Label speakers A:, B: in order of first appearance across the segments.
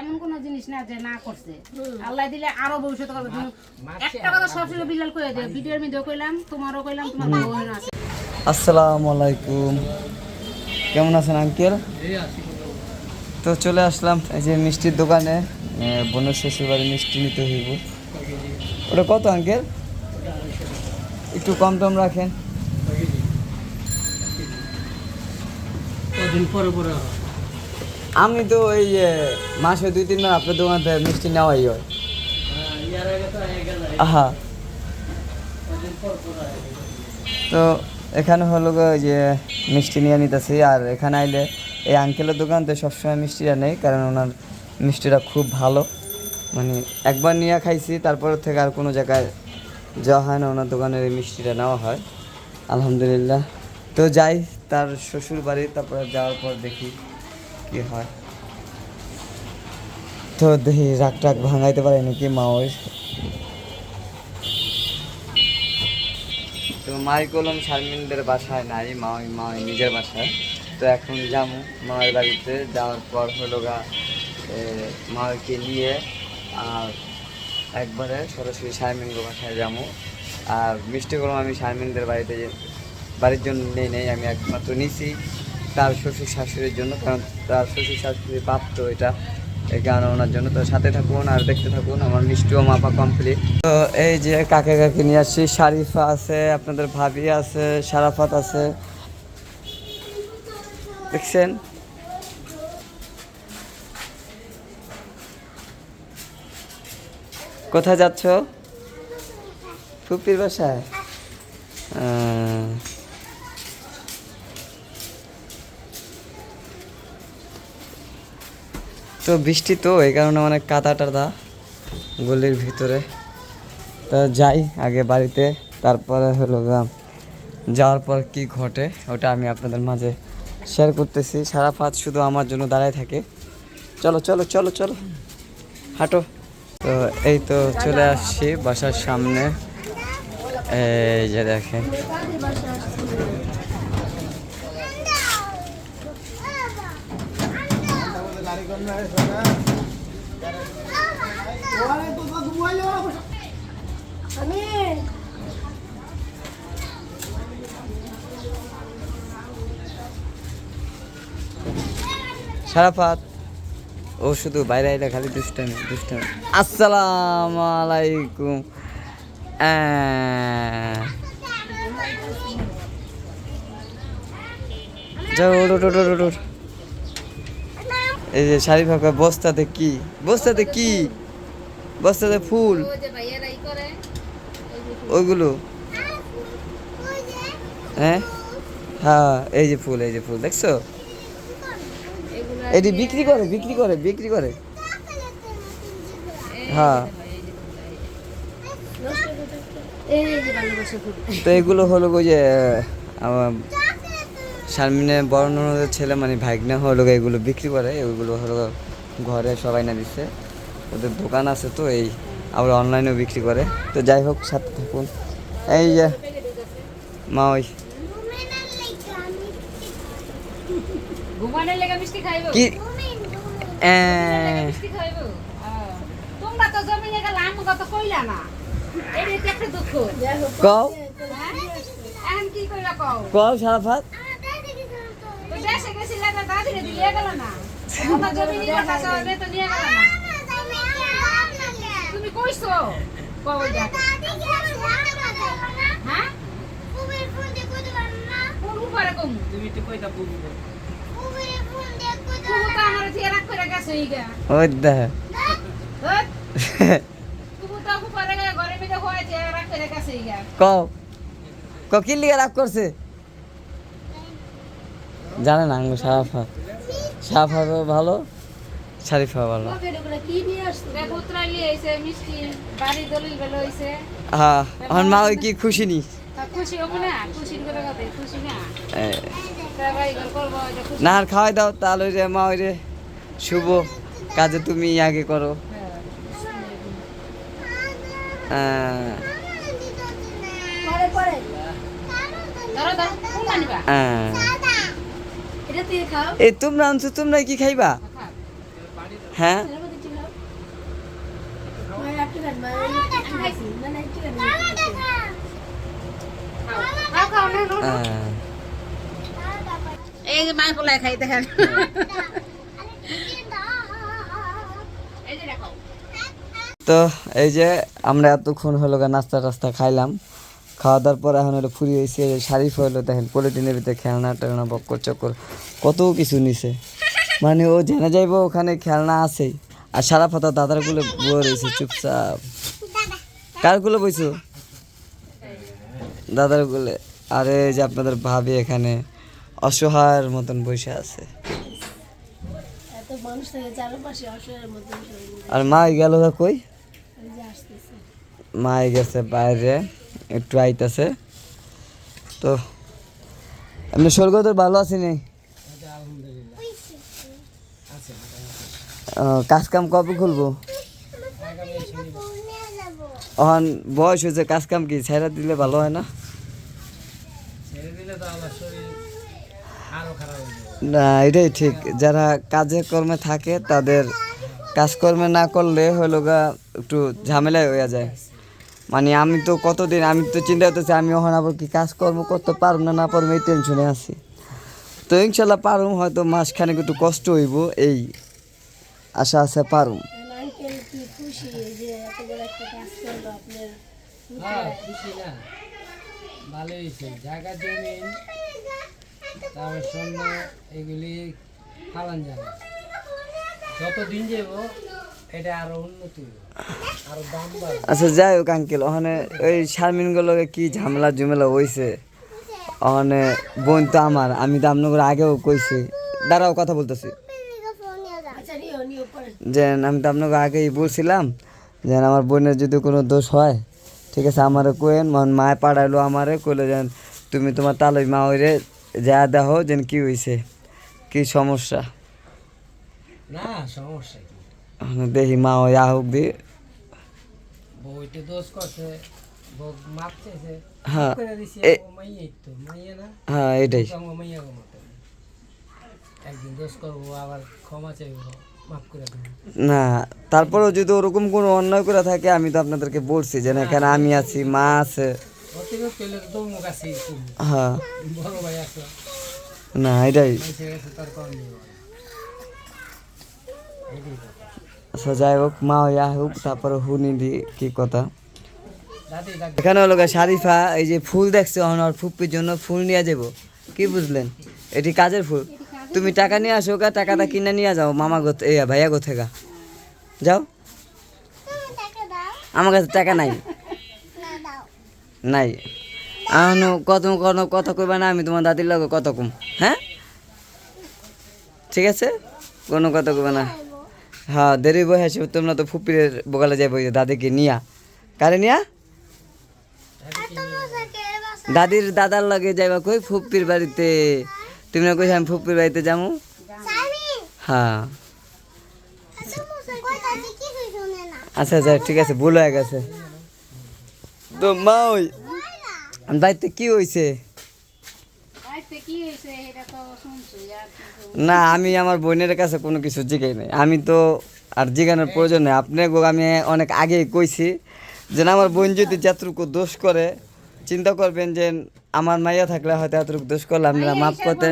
A: এমন কোন জিনিস না যে না করছে। আল্লাহ দিলে আরও ভবিষ্যতে করবে। তুমি একটা কথা সবসময় বিলাল কয়ে দেয় ভিডিওর মধ্যে কইলাম তোমারও কইলাম তোমার বোন আছে।
B: আসসালামু আলাইকুম। কেমন আছেন আঙ্কেল? তো চলে আসলাম এই যে মিষ্টির দোকানে। বোনের শ্বশুরবাড়ি মিষ্টি নিতে হইব। ওটা কত আঙ্কেল? একটু কম টম রাখেন।
C: পরে পরে
B: আমি তো ওই যে মাসে দুই, তিন মাস আপনার দোকান থেকে মিষ্টি নেওয়াই হয়।
C: আগে তো
B: এখানে হলো যে মিষ্টি নিয়ে নিতেছি, আর এখানে আইলে এই আঙ্কেলের দোকান তো সবসময় মিষ্টিটা নেই, কারণ ওনার মিষ্টিটা খুব ভালো। মানে একবার নিয়ে খাইছি, তারপর থেকে আর কোনো জায়গায় যাওয়া হয় না, ওনার দোকানের এই মিষ্টিটা নেওয়া হয়। আলহামদুলিল্লাহ। তো যাই, তার শ্বশুর বাড়ি তারপরে যাওয়ার পর দেখি। কি হয়? তো দেখি রাগ টাক ভাঙাইতে পারে নাকি মা ওই তো মাই কলম শারমিনদের বাসায় নাই মা ওই মা ওই নিজের বাসায়। তো এখন যাব মায়ের বাড়িতে যাওয়ার পর হলো গা মাকে নিয়ে আর একবারে সরাসরি শারমিনগো বাসায় যাব আর মিষ্টি কলম আমি শারমিনদের বাড়িতে বাড়ির জন্য নেই নেই আমি একমাত্র নিছি। তার শ্বশুর শাশুড়ির জন্য, কারণ তার শ্বশুর শাশুড়ি বাপ তো এটা গান ওনার জন্য। তো সাথে থাকুন আর দেখতে থাকুন, আমার মিষ্টিও মাপা কমপ্লিট তো এই যে কাকে কাকে নিয়ে আসছি, শারিফা আছে, আপনাদের ভাবি আছে, সারাফাত আছে। দেখছেন? কোথায় যাচ্ছ? ফুপির বাসায়? তো বৃষ্টি তো, এই কারণে অনেক কাদা টাদা গলির ভিতরে। তো যাই, আগে বাড়িতে, তারপরে হলো গা, যাওয়ার পর কি ঘটে, ওটা আমি আপনাদের মাঝে শেয়ার করতেছি। সারা ফাত শুধু আমার জন্য দাঁড়ায় থাকে। চলো চলো চলো চলো, হাঁটো। তো এই তো চলে আসছি বাসার সামনে। এই যে দেখেন। সারাফাত ও শুধু বাইরে আইলে খালি দুষ্টামি দুষ্টামি আসসালাম আলাইকুম। যাও ওঠ ওঠ, ওঠ। এই যে শাড়ি ফাঁকা বস্তাতে কি? বস্তাতে কি? বস্তাতে ফুল। ওইগুলো? হ্যাঁ? হ্যাঁ এই যে ফুল এই যে ফুল দেখছ? এটি বিক্রি করে বিক্রি করে বিক্রি করে। হ্যাঁ। তো এগুলো হলো ওই যে শারমিনে বড় ননদের ছেলে মানে ভাগ্নে হলো এগুলো বিক্রি করে ওইগুলো হলো ঘরে সবাই না দিচ্ছে ওদের দোকান আছে তো এই আবার অনলাইনেও বিক্রি করে। তো যাই হোক সাথে থাকুন। এই যে মা ওই কি? কও।
A: হ্যাঁ? কও?
B: কও সারাফাত।
A: তো দেশে গেছিলে তো দাদিরে দিয়ে গেল না তোমরা জমিনে কথা সবে তো নিয়ে গেল না তুমি কইছো কও যা হ্যাঁ কোন উপরে কম
C: তুমি তো কইতা বুঝব
A: তুমি তো আমার দিয়ে রাখ করে গেছে ইগা
B: ওই দেখ
A: তুমি তো উপরে ঘরে মিলে হয়েছে রাখ করে গেছে ইগা
B: কও। ক কি লিগে রাগ করছে? জানে না আঙ্গু সারাফা সারাফা ভালো শারিফা ভালো। হ্যাঁ আমার মা ওই কি খুশি নি?
A: তা তা
B: না আর খাওয়াই দাও তাহলে ওই যে মা ওই যে শুভ কাজে তুমি আগে করো।
A: হ্যাঁ।
B: এ তোমরা আনছো তোমরা কি খাইবা? হ্যাঁ। হ্যাঁ।
A: এই যে খাই দেখেন।
B: তো এই যে আমরা এতক্ষণ হলো নাস্তা টাস্তা খাইলাম। খাওয়া দাওয়ার পর এখন হলো ফুরি হয়েছে শারিফ হলো দেখেন পলিটিনের ভিতরে খেলনা টেলনা বক্কর চক্কর কত কিছু নিছে। মানে ও জেনে যাইবো ওখানে খেলনা আছে আর সারা পাতা দাদারগুলো বয়ে রয়েছে চুপচাপ। কারগুলো বইছো? দাদারগুলো আরে যে আপনাদের ভাবি এখানে অসহায়ের মতন বসে আছে। আর মা গেল কই? মাই গেছে বাইরে। একটু আইতাছে। তো, এমনি স্বর্গদর ভালো আছি নি? কাজ কাম কবে খুলবো? এখন বয়স হয়েছে কাজ কাম কি ছেড়ে দিলে ভালো হয় না? না, এটাই ঠিক। যারা কাজে কর্মে থাকে, তাদের কাজকর্মে না করলে হলো গা একটু ঝামেলায় হয়ে যায়। মানে আমি তো কতদিন আমি তো চিন্তা করতেছি আমি ওখানে আবার কি কাজকর্ম করতে পারব না না পারব এই টেনশনে আছি। তো ইনশাল্লাহ পারুম হয়তো মাসখানেক একটু কষ্ট হইব এই আশা আছে পারুম।
C: হ্যাঁ খুশি না। ভালো হয়েছে। জায়গা জমিন তারপর স্বর্ণ এগুলি ফালান যাবে। যত দিন যাব এটা আরও উন্নতি হবে আরও দাম বাড়বে।
B: আচ্ছা যাই হোক আঙ্কেল ওখানে ওই শারমিনগুলোকে কি ঝামেলা জুমেলা হইছে? ওখানে বোন তো আমার আমি তো আপনার আগেও কইছি। দাঁড়াও কথা বলতেছি।
D: আচ্ছা নিও নিও পরে।
B: যে আমি তো আপনাকে আগেই বলছিলাম যে আমার বোনের যদি কোনো দোষ হয় ঠিক আছে আমারে কোয়েন মন মায় পাড়াইলো আমারে কইলো যেন তুমি তোমার তালই মা ওইরে যা দেখো যেন কি হয়েছে কি সমস্যা?
C: না সমস্যা
B: দেখি মা ওই আহুক দি। হ্যাঁ
C: ও মাইয়া না?
B: হ্যাঁ এটাই। না তারপরেও যদি ওরকম কোনো অন্যায় করে থাকে আমি তো আপনাদেরকে বলছি যে না এখানে আমি আছি মা আছে। হ্যাঁ।
C: আছে
B: না এটাই।
C: কথা
B: আচ্ছা যাই হোক, মা ওই হোক, তারপরে হুনি দি কি কথা? এখানে হলো গা শারিফা এই যে ফুল দেখছে আমার ফুপির জন্য ফুল নিয়ে যাব। কি বুঝলেন? এটি কাজের ফুল। তুমি টাকা নিয়ে আসো গা, টাকাটা কিনে নিয়ে যাও, মামা গো ভাইয়া গো থেকে। যাও। আমার কাছে টাকা নাই। নাই। আনো কত কোনো কথা কইবা না, আমি তোমার দাদির লগে কত কম হ্যাঁ? ঠিক আছে? কোনো কথা কইবা না। হ্যাঁ দেরি বই আছে তোমরা তো ফুপির বগালে যাইব দাদিকে নিয়া। কারে নিয়া? দাদির দাদার লগে যাইবা কই? ফুপির বাড়িতে। তুমি না কইছ আমি ফুপির বাড়িতে যাব হ্যাঁ। আচ্ছা আচ্ছা ঠিক আছে, ভুল হয়ে গেছে। তো মা ওই বাড়িতে কি হয়েছে
A: আজকে কি হয়েছে এটা তো শুনছি আর কিছু
B: না আমি আমার বোনের কাছে কোনো কিছু জিগাই নাই। আমি তো আর জিগানোর প্রয়োজন নেই। আপনি আমি অনেক আগেই কইছি যে আমার বোন যদি যতটুকু দোষ করে চিন্তা করবেন যে আমার মাইয়া থাকলে হয়তো এতটুকু দোষ করলে আপনারা মাফ করতে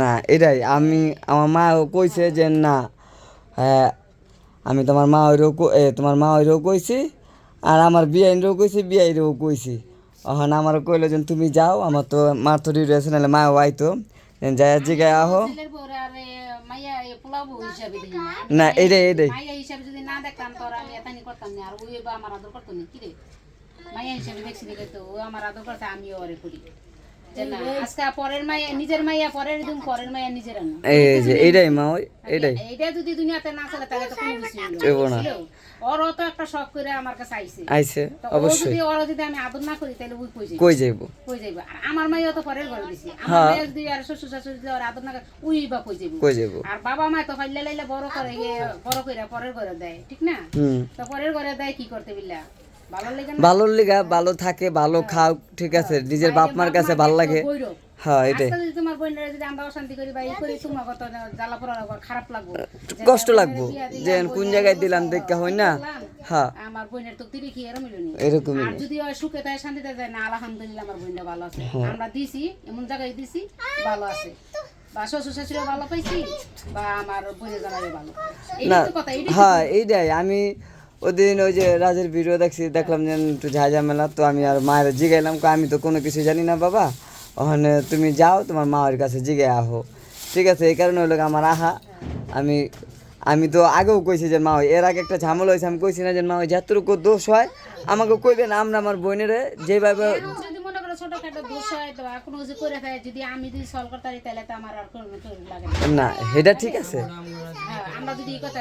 B: না এটাই। আমি আমার মা কইছে যে না হ্যাঁ আমি তোমার মা ওইরও তোমার মা ওইরও কইছি আর আমার বিয়াইনরেও কইছি বিয়াইরেও কইছি। এখন আমার কইলো যে তুমি যাও আমার তো মার তো ডিউটি আছে নাহলে মাও আইতো। যাই জিগায় আহো।
A: না
B: এটাই এটাই
A: তো তো
B: এইটাই মা ওই এটাই
A: এইটা যদি দুনিয়াতে না চলে তাহলে তো কোনো কিছু
B: না।
A: ওরও তো একটা শখ করে আমার কাছে আইছে।
B: আইছে অবশ্যই।
A: যদি ওরা যদি আমি আদর না করি তাহলে ওই কই যাইব?
B: কই যাইব?
A: কই যাইব? আর আমার তো পরের ঘরে দিছি। আমার
B: হ্যাঁ।
A: যদি আর শ্বশুর শাশুড়ি যদি ওর আদর না করে ওই বা কই যাইব?
B: কই যাইব?
A: আর বাবা মা তো ফাইলে লাইলে বড় করে বড় কইরা পরের ঘরে দেয় ঠিক না?
B: হুম।
A: তো পরের ঘরে দেয় কি করতে বিল্লা? ভালো লাগে না?
B: ভালোর লিগা ভালো থাকে ভালো খাও ঠিক আছে। নিজের বাপ মার কাছে ভালো লাগে। হ্যাঁ এটাই।
A: তোমার বোনেরা যদি আমরা অশান্তি করি বা এই করি তোমার কত জ্বালা পোড়া খারাপ লাগবে।
B: কষ্ট লাগবো। যে কোন জায়গায় দিলাম দেখা হয় না। হ্যাঁ।
A: আমার বোনের তো আর যদি ওই সুখে তাই শান্তিতে যায় না আলহামদুলিল্লাহ আমার বোনটা ভালো আছে। আমরা দিছি এমন জায়গায় দিছি ভালো আছে। বা শ্বশুর শাশুড়িও ভালো পাইছি বা আমার বোনের ভালো।
B: না হ্যাঁ এইটাই। আমি ওদিন ওই যে রাজের ভিডিও দেখছি দেখলাম যে একটু ঝাঝামেলা তো আমি আর মায়ের জিগাইলাম আমি তো কোনো কিছু জানি না বাবা। ওখানে তুমি যাও তোমার মায়ের কাছে জিগে আহো। ঠিক আছে এই কারণে হলো আমার আহা। আমি আমি তো আগেও কইছি যে মা এর আগে একটা ঝামেলা হয়েছে আমি কইছি না যে মা যতটুকু দোষ হয় আমাকে কইবেন আমরা আমার বোনেরে যেভাবে
A: যদি মনে করো ছোটখাটো দোষ হয় তো আর কোনো কিছু করে যদি আমি যদি সলভ করতে তো আমার আর কোনো কিছু লাগে না।
B: এটা ঠিক আছে।
A: হ্যাঁ, আমরা যদি কথা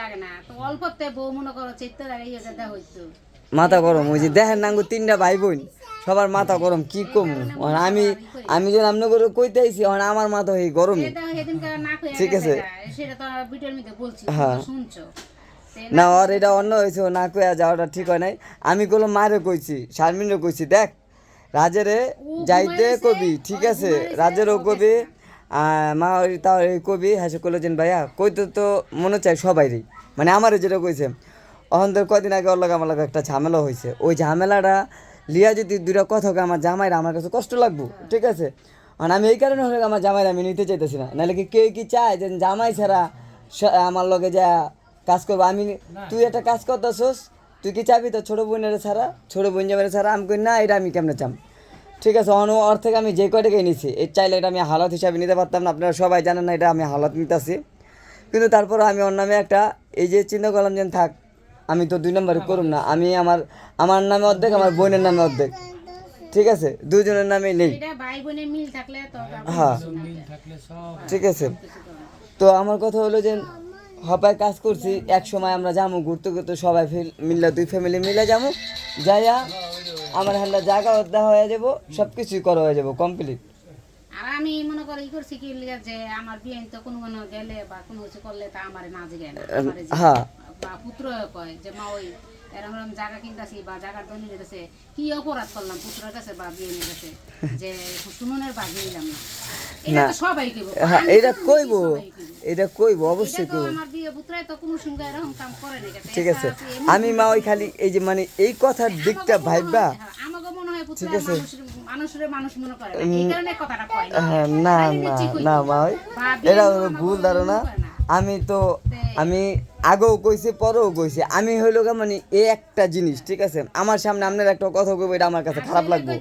A: লাগে না। তো অল্পতে বউ মনে করো চিত্তে লাগে ইয়ে হইতো
B: মাথা গরম ওই যে দেখেন না আঙ্গু তিনটা ভাই বোন সবার মাথা গরম কি কম? আমি আমি যে আমনে করে কইতে আইছি এখন আমার মাথা হই গরমই।
A: কইয়া
B: ঠিক আছে। হ্যাঁ। না আর এটা অন্য হয়েছে না কইয়া যাওয়াটা ঠিক হয় নাই। আমি কোনো মারে কইছি শারমিনও কইছি দেখ রাজেরে যাইতে কবি ঠিক আছে? রাজেরও কবি মা তাও কবি হাসে যে ভাইয়া কইতে তো মনে চাই সবাইরই। মানে আমারও যেটা কইছে অহন তো কদিন আগে ওর লগে আমার লগে একটা ঝামেলা হয়েছে ওই ঝামেলাটা লিয়া যদি দুটা কথা কয়, আমার জামাইরা আমার কাছে কষ্ট লাগবো, ঠিক আছে? আর আমি এই কারণে হলে আমার জামাইরা আমি নিতে চাইতেছি না। নাহলে কি কেউ কি চায় যে জামাই ছাড়া আমার লগে যা কাজ করব? আমি তুই একটা কাজ করতেছস, তুই কি চাবি তো ছোটো বোনের ছাড়া? ছোটো বোন জামাইরা ছাড়া? আমি কই, না, এটা আমি কেমনে চাম? ঠিক আছে অন ওর থেকে আমি যে কয়টাকে নিছি এই চাইলে এটা আমি হালত হিসাবে নিতে পারতাম না। আপনারা সবাই জানেন না, এটা আমি হালত নিতেছি। কিন্তু তারপর আমি নামে একটা, এই যে চিন্তা করলাম যে থাক আমি তো দুই নম্বরে করুম না আমি আমার আমার নামে অর্ধেক আমার বোনের নামে অর্ধেক। ঠিক আছে? দুজনের নামে নেই।
A: এটা ভাই বোনের মিল থাকলে তো
B: হ্যাঁ।
C: মিল থাকলে সব
B: ঠিক আছে। তো আমার কথা হলো যে হপায় কাজ করছি এক সময় আমরা যাব ঘুরতে ঘুরতে সবাই মিললে দুই ফ্যামিলি মিলে যাব যাইয়া আমার হ্যান্ডা জায়গা দেওয়া হয়ে যাব সব কিছুই করা হয়ে যাব কমপ্লিট
A: আর আমি মনে করি করছি কি লিগা যে আমার বিয়ে তো কোনো কোনো গেলে বা কোনো কিছু করলে তা আমার না না।
B: হ্যাঁ।
A: বা পুত্র কয় যে মা ওই এরকম এরকম জায়গা কিনতেছি বা জায়গার দলিল নিতেছে কি অপরাধ করলাম পুত্রের কাছে বা বিয়ে নিয়ে গেছে? যে শুনুনের বাঘ নিলাম না। এটা তো সবাই
B: হ্যাঁ এটা কইবো এটা কইবো অবশ্যই কইবো।
A: আমার বিয়ে পুত্রাই তো কোনো সঙ্গে এরকম কাম করে না
B: ঠিক আছে। আমি মা ওই খালি এই যে মানে এই কথার দিকটা ভাইবা।
A: আমাকে মনে হয় পুত্র মানুষের মানুষের মানুষ মনে করে না। এই কারণে কথাটা কয় না।
B: হ্যাঁ, না মা এটা ভুল ধারণা। আমি তো আমি আগেও কইছি পরেও কইছি। আমি হইল মানে এই একটা জিনিস ঠিক আছে? আমার সামনে আপনার একটা কথা কইবো এটা আমার কাছে খারাপ লাগবে।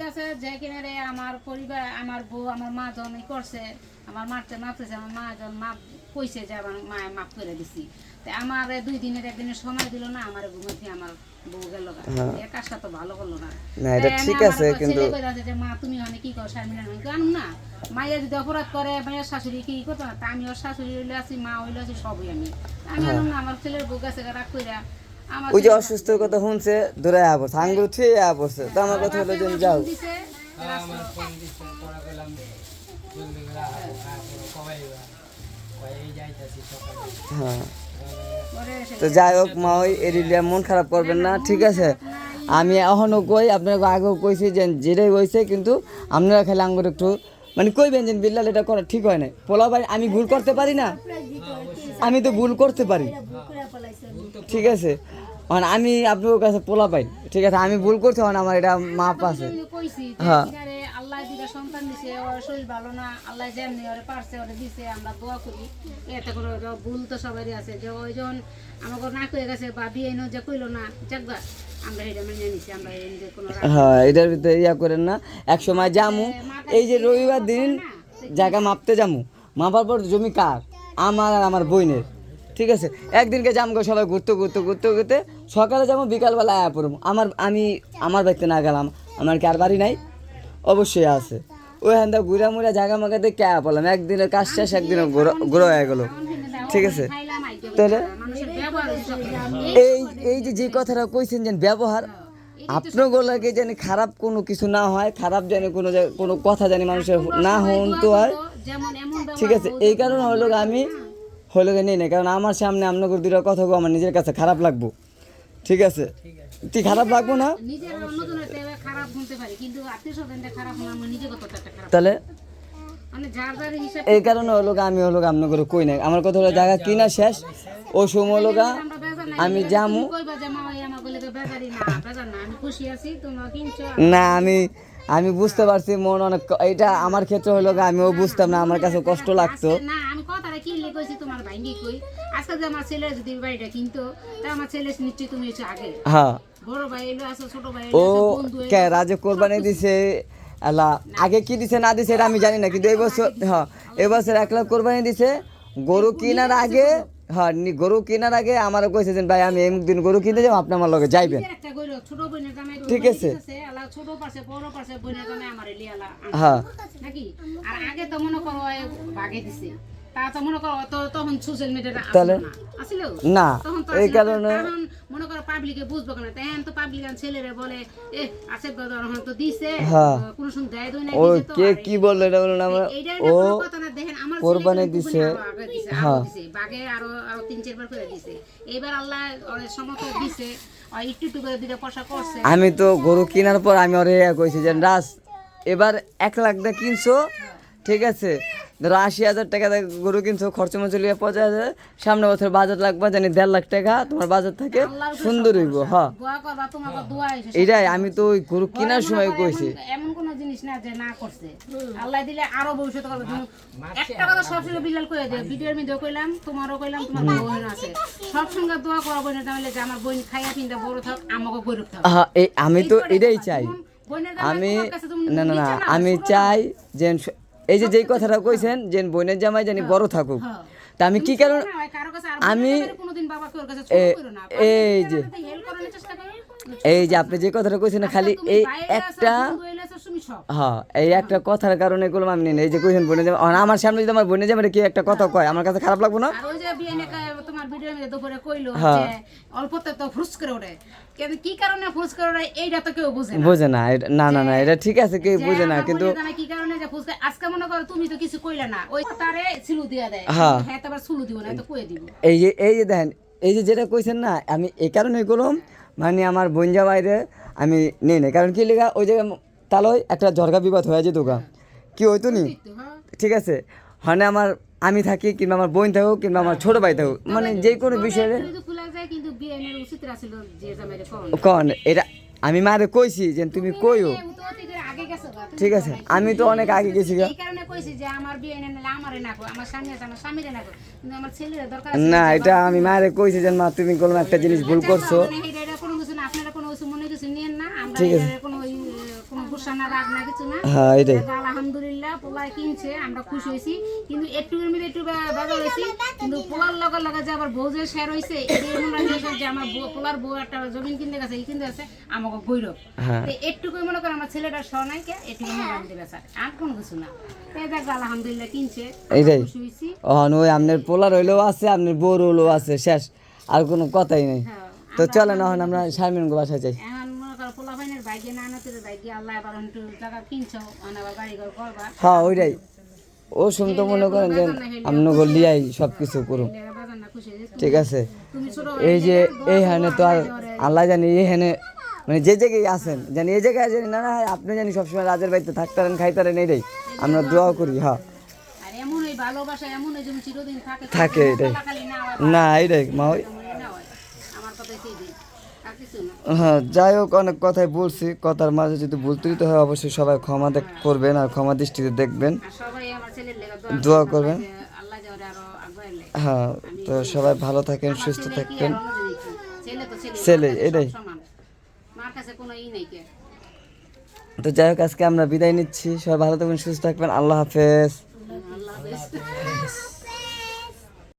A: যে কিনারে আমার পরিবার আমার বউ আমার মা জন করছে আমার মারতে মাপতেছে আমার মা জন মাপ কইছে যে আমার মা মাপ করে দিছি। তে আমার দুই দিনের একদিনের সময় দিল না আমার ঘুমাতে আমার বউ গেল গা। এ কাজটা তো ভালো করল না।
B: না, এটা ঠিক আছে, কিন্তু-
A: মা তুমি অনেক কি কর শারমিনা আমি জানো না। মাইয়া যদি অপরাধ করে মাইয়ার শাশুড়ি কি করতো না? আমি ওর শাশুড়ি হইলে আছি মা হইলে আছি সবই আমি। আমি আমার ছেলের বউ গেছে রাগ কইরা।
B: ওই যে অসুস্থর কথা শুনছে দৌড়ায় আবরছে আঙ্গুর থুয়ে আবরছে তো আমার কথা হলো যে যাও।
A: দিছে
C: আমার ফোন দিচ্ছে পড়া পেলাম জলদি করে আহো খা করো কবাই কয় এই যাইতাছি সকালে
B: হ্যাঁ।
A: এসে
B: তো যাই হোক, মা ওই এরিয়া মন খারাপ করবেন না, ঠিক আছে? আমি এখনও কই, আপনাকে আগেও কইছি যে যেটাই হয়েছে কিন্তু আপনারা খেলে আঙ্গুর একটু মানে কইবেন যে বিল্লাল এটা করা ঠিক হয় না পোলা ভাই, আমি ভুল করতে পারি না? আমি তো ভুল করতে পারি। ঠিক আছে? মানে আমি আপনার কাছে পোলা পাই, ঠিক আছে? আমি ভুল করতে হয় না আমার এটা মাপ আছে।
A: কইছি
B: হ্যাঁ।
A: দুইটা সন্তান দিছে ওর শরীর ভালো না আল্লাহ যেমনি ওরে পারছে ওরে দিছে আমরা দোয়া করি। এতে করে ভুল তো সবারই আছে। যে ওই যখন আমাকে না কয়ে গেছে বা বিয়ে নো যে কইলো না যাকবা
B: হ্যাঁ এটার ভিতরে ইয়া করেন না। এক সময় যামু এই যে রবিবার দিন জায়গা মাপতে জামু মাপার পর জমি কার? আমার আর আমার বইনের ঠিক আছে? একদিনকে যাম গো সবাই ঘুরতে ঘুরতে ঘুরতে ঘুরতে। সকালে যাব বিকালবেলা আয়া পড়ব আমার আমি আমার বাড়িতে না গেলাম। আমার কি আর বাড়ি নাই? অবশ্যই আছে। ওই হান্দা ঘুরা মুড়া জায়গা মাগাতে কে আয়া পড়লাম? একদিনের কাজ শেষ একদিনে ঘুরো হয়ে গেলো। ঠিক আছে? তাহলে? এই এই যে যে কথাটা কইছেন যেন ব্যবহার আপনাগুলোকে যেন খারাপ কোনো কিছু না হয় খারাপ যেন কোনো কোনো কথা জানি মানুষের না হনতে হয়।
A: যেমন
B: ঠিক আছে এই কারণে হলো আমি হলো গিয়ে নেই না কারণ আমার সামনে আপনাকে দুটো কথা গো আমার নিজের কাছে খারাপ লাগবো। ঠিক আছে। তুই খারাপ লাগবো না? তাহলে?
A: মানে
B: এই কারণে হলো আমি হলো আপনার করে কই নাই। আমার কথা হলো জায়গা কিনা শেষ? ও সময় হলো আমি জামু
A: না আমি
B: না আমি আমি বুঝতে পারছি মন অনেক এটা আমার ক্ষেত্রে হলো গা, আমিও বুঝতাম না আমার কাছে কষ্ট লাগতো।
A: না আমি কথাটা কিনলে কইছি তোমার ভাইঙ্গি কই? আজকে যে আমার ছেলে যদি বাড়িটা কিনতো তা আমার ছেলে নিশ্চয়ই তুমি আগে।
B: হ্যাঁ। ও কে রাজে কোরবানি দিছে আল্লাহ আগে কি দিছে না দিছে এটা আমি জানি না কিন্তু এবছর হ্যাঁ এবছর এক লাখ কোরবানি দিছে। গরু কেনার আগে হ্যাঁ গরু কেনার আগে আমারও কইছে যে ভাই আমি এই দিন গরু কিনতে যাব আপনি আমার লগে যাইবেন। ঠিক আছে।
A: আমার
B: হ্যাঁ।
A: আর আগে তো মনে করো ওই দিছে। তা মনে করো তখন সোশ্যাল মিডিয়াটা?
B: না। এই কারণে
A: মনে করো পাবলিকে বুঝব কেন? তো পাবলিক ছেলেরে বলে এ আছে তো দিছে
B: হ্যাঁ।
A: কোন সময় দেয় দই না
B: ও কে কি এটা না ও
A: দেখেন আমার
B: কোরবানি দিছে। হ্যাঁ।
A: বাগে আরও আরও তিন চারবার করে দিছে। এবার আল্লাহ ওর সমত দিছে। আর একটু একটু করে দুইটা পয়সা করছে।
B: আমি তো গরু কেনার পর আমি ওরে কইছি যে রাস এবার এক লাখ দিয়ে কিনছো ঠিক আছে? ধরো আশি হাজার টাকা গরু কিনছো খরচ লিয়ে পঞ্চাশ হাজার সামনে বছর বাজার লাগবে জানি দেড় লাখ টাকা তোমার বাজার থাকে সুন্দর হইব হ্যাঁ। এটাই আমি তো ওই গরু কেনার সময় কইছি।
A: এমন- এমন জিনিস না যে না করছে। আল্লাহ দিলে আরও ভবিষ্যৎ করবে। একটা কথা সবসময় বিলাল কয়ে দেয় ভিডিওর মধ্যে কইলাম তোমারও কইলাম তোমার বোন আছে। সব দোয়া করা বোনের তাহলে যে আমার বোন খাইয়া পিনটা বড় থাক আমাকে গরিব থাক
B: হ্যাঁ আমি তো এটাই চাই। আমি না না না আমি চাই যে এই যে যেই কথাটা কইছেন যে বোনের জামাই জানি বড় থাকুক।
A: হ্যাঁ।
B: তা আমি কি কারণ
A: হয়,
B: আমি- এই যে এই যে আপনি যে কথাটা কইছেন খালি এই একটা হ্যাঁ এই একটা কথার কারণে করলাম আমি নিই না। এই যে কইছেন বোনে আমার সামনে যদি আমার বোনে জামাই কি একটা কথা কয় আমার কাছে খারাপ লাগবে না?
A: আর ওই যে তোমার ভিডিওর মধ্যে দুপুরে কইলো
B: হ্যাঁ।
A: যে অল্পতে তো ফুস করে কিন্তু কি কারণে ফুস করে এইটা তো কেউ বুঝে না।
B: বোঝে না না না না এটা ঠিক আছে কেউ বুঝে না কিন্তু
A: কি কারণে যে করে আজকে মনে করো তুমি তো কিছু কইলে না। ওই তারে সিলু দিয়া দেয়।
B: হ্যাঁ।
A: হ্যাঁ তো সুলু দিব না তো দিব।
B: এই যে এই যে দেখেন এই যে যেটা কইছেন না আমি এই কারণেই করলাম মানে আমার বঞ্জা বাইরে আমি নেই না কারণ কি লেখা ওই জায়গায় তাহলে একটা ঝরকা বিবাদ হয়ে যেত গা। কি হইতো নি?
A: হ্যাঁ।
B: ঠিক আছে। মানে আমার আমি থাকি কিংবা আমার বোন থাকুক কিংবা আমার ছোট ভাই থাকুক মানে যে কোনো বিষয়ে
A: কোন
B: এটা আমি মারে কইছি যে তুমি কইও।
A: তুমি
B: ঠিক আছে আমি তো অনেক আগে গেছি
A: না আছে
B: এটা আমি মারে কইছি যে মা তুমি কোনো একটা জিনিস ভুল করছ।
A: ঠিক এটা
B: হ্যাঁ এটাই।
A: আলহামদুলিল্লাহ পোলা কিনছে আমরা খুশি হয়েছি। কিন্তু একটু মধ্যে একটু বাজার হয়েছি। কিন্তু পোলার লগে লগে যে আবার বউ যে শেয়ার হয়েছে মনে যে আমার পোলার বউ একটা জমিন কিনতে গেছে এই কিনতে গেছে আমাকে গৈরব
B: হ্যাঁ।
A: মনে আমার ছেলেটা কে মনে আর কোনো কিছু না। আলহামদুলিল্লাহ কিনছে
B: এইটাই। অহন ওই আপনার পোলার হইলেও আছে আপনার বউর হইলেও আছে শেষ। আর কোনো কথাই নেই।
A: হ্যাঁ
B: তো চলেন এখন আমরা শারমিন বাসায় যাই।
A: পোলা ভাইনের বাইকে না আনাতে বাইকে আল্লাহ এবার একটু জায়গা কিনছো আনাবার বাড়ি ঘর করবা।
B: হ্যাঁ ওইটাই। ও শুন তো মনে করেন যে আপনাকে লিয়াই সব কিছু করুন। ঠিক আছে। এই যে এই হানে তো আর আল্লাহ জানি এই হানে মানে যে জায়গায় আছেন জানি এই জায়গায় জানি না না আপনি জানি সবসময় রাজের বাড়িতে থাকতারেন খাইতারেন এইটাই। আমরা দোয়া করি হ্যাঁ।
A: থাকে
B: এটাই
A: না হয়
B: এইটাই মা
A: হয়। আমার
B: হ্যাঁ যাই হোক অনেক কথাই বলছি। কথার মাঝে যদি ভুল ত্রুটি হয় অবশ্যই সবাই ক্ষমা করবেন আর ক্ষমা দৃষ্টিতে দেখবেন। দোয়া করবেন হ্যাঁ তো সবাই ভালো থাকেন সুস্থ থাকবেন।
A: ছেলে
B: এটাই। তো যাই হোক আজকে আমরা বিদায় নিচ্ছি। সবাই ভালো থাকবেন সুস্থ থাকবেন। আল্লাহ হাফেজ।